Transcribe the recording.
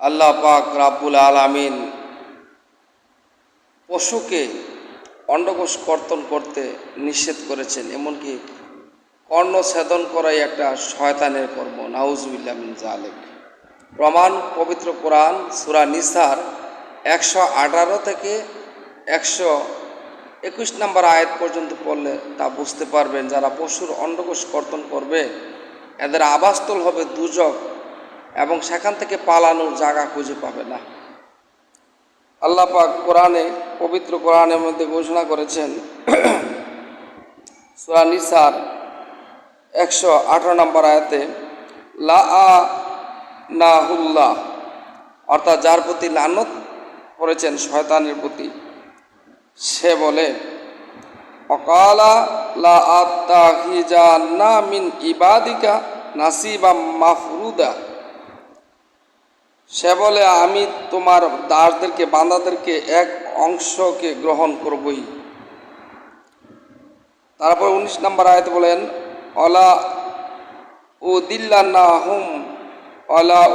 আল্লাহ পাক রাব্বুল আলামিন পশুকে অন্ডকোষ কর্তন করতে নিষেধ করেছেন, এমনকি কর্ণ ছেদন করাই একটা শয়তানের কর্ম, নাউজুবিল্লাহ মিন জালেক প্রমাণ পবিত্র কোরআন, সুরা নিসার একশো আঠারো থেকে একশো একুশ নম্বর আয়াত পর্যন্ত পড়লে তা বুঝতে পারবেন, যারা পশুর অন্ডকোষ কর্তন করবে, এদের আবাসস্থল হবে দুজক এবং সেখান থেকে পালানোর জায়গা খুঁজে পাবে না। আল্লাহ পাক কোরআনে, পবিত্র কোরআনের মধ্যে ঘোষণা করেছেন, সুরা নিসার একশো আঠারো নম্বর আয়াতে, লা না হুল্লাহ অর্থাৎ যার প্রতি লানত করেছেন শয়তানের প্রতি, সে বলে, অকালা লা আত্তাহিজান্না মিন ইবাদিকা নাসিবা মাফরুদা। সে বলে, আমি তোমার দাসদেরকে, বান্দাদেরকে এক অংশকে গ্রহণ করবই। তারপর উনিশ নম্বর আয়তে বলেন, অলা ও দিল্লা হুম অলা